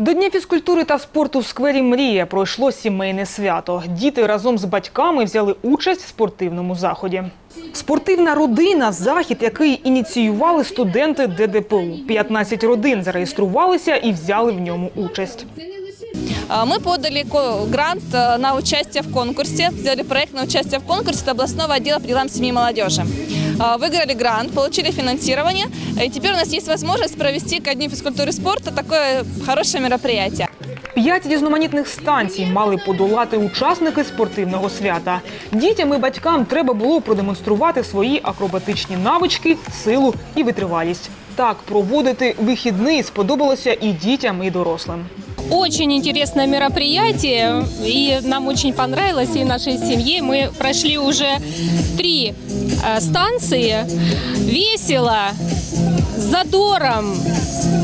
До Дня фізкультури та спорту в сквері Мрія пройшло сімейне свято. Діти разом з батьками взяли участь в спортивному заході. Спортивна родина захід, який ініціювали студенти ДДПУ. 15 родин зареєструвалися і взяли в ньому участь. Мы подали грант на участие в конкурсе, сделали проект на участие в конкурсе от областного отдела по делам семьи и. Выиграли грант, получили финансирование, и теперь у нас есть возможность провести ко Дню физкультуры спорта такое хорошее мероприятие. П'ять різноманітних станцій мали подолати учасники спортивного свята. Дітям і батькам треба було продемонструвати свої акробатичні навички, силу і витривалість. Так проводити вихідний сподобалося і дітям, і дорослим. Очень интересное мероприятие, и нам очень понравилось, и нашей семье. Мы прошли уже три э, станции. Весело, с задором.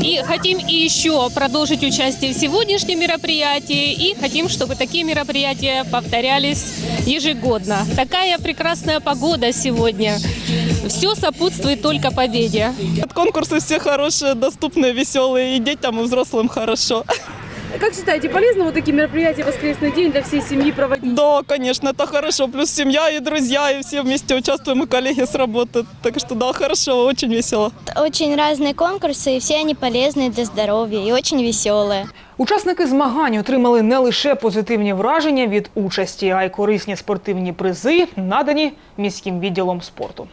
И хотим еще продолжить участие в сегодняшнем мероприятии. И хотим, чтобы такие мероприятия повторялись ежегодно. Такая прекрасная погода сегодня. Все сопутствует только победе. Конкурсы все хорошие, доступные, веселые, и детям, и взрослым хорошо. Как считаете, полезно вот такие мероприятия в воскресный день для всей семьи проводить? Да, конечно, это хорошо. Плюс семья и друзья, и все вместе участвуем, и коллеги с работы. Так что да, хорошо, очень весело. Очень разные конкурсы, и все они полезные для здоровья и очень веселые. Учасники змагань отримали не лише позитивні враження від участі, а й корисні спортивні призи, надані міським відділом спорту.